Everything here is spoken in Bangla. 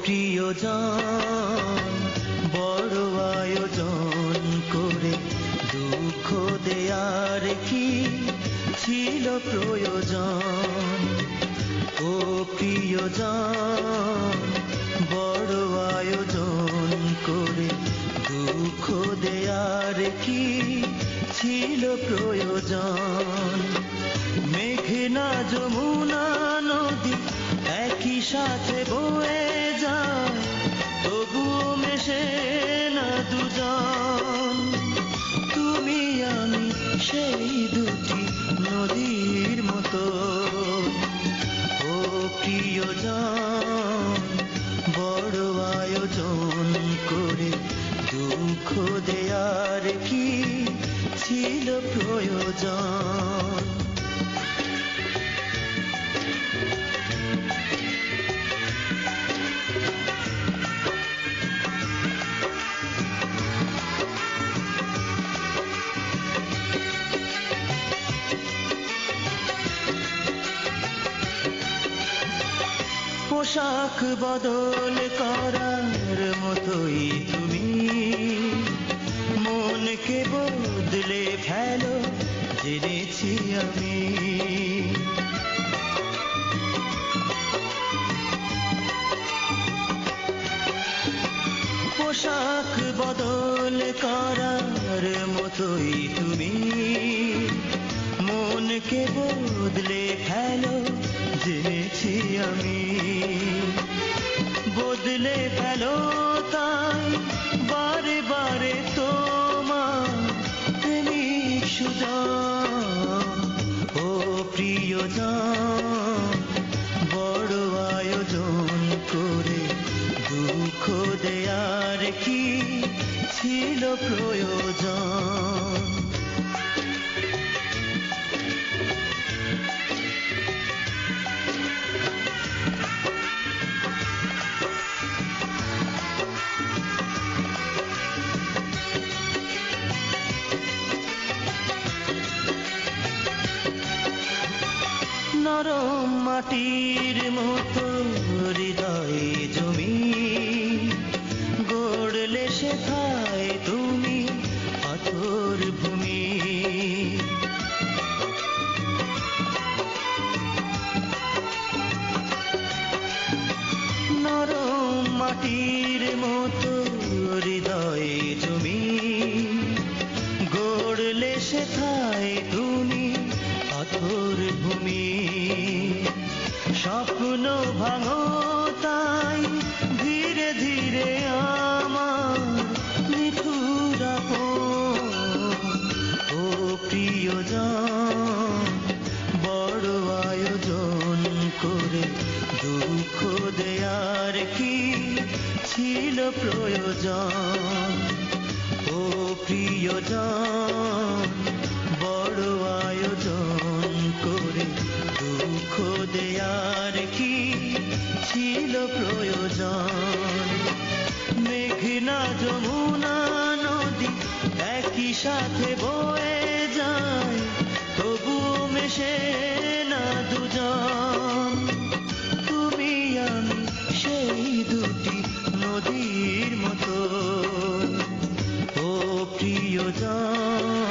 প্রিয়জন, বড় আয়োজন করে দুঃখ দেয়ার কি ছিল প্রয়োজন? ও প্রিয়জন, বড় আয়োজন করে দুঃখ দেয়ার কি ছিল প্রয়োজন? মেঘনা যমুনা নদী একই সাথে কি ছিল প্রয়োজন? পোশাক বদল করার পোশাক বদল করার মতোই তুমি। মনকে বদলে ফেলো নরম মাটির মতো হৃদয়ে জমি ছিল প্রয়োজন। ও প্রিয়জন, বড় আয়োজন করে দুঃখ দেয়ার কি ছিল প্রয়োজন? মেঘনা যমুনা নদী একই সাথে বয়ে যায় তবু মেশে প্রয়োজন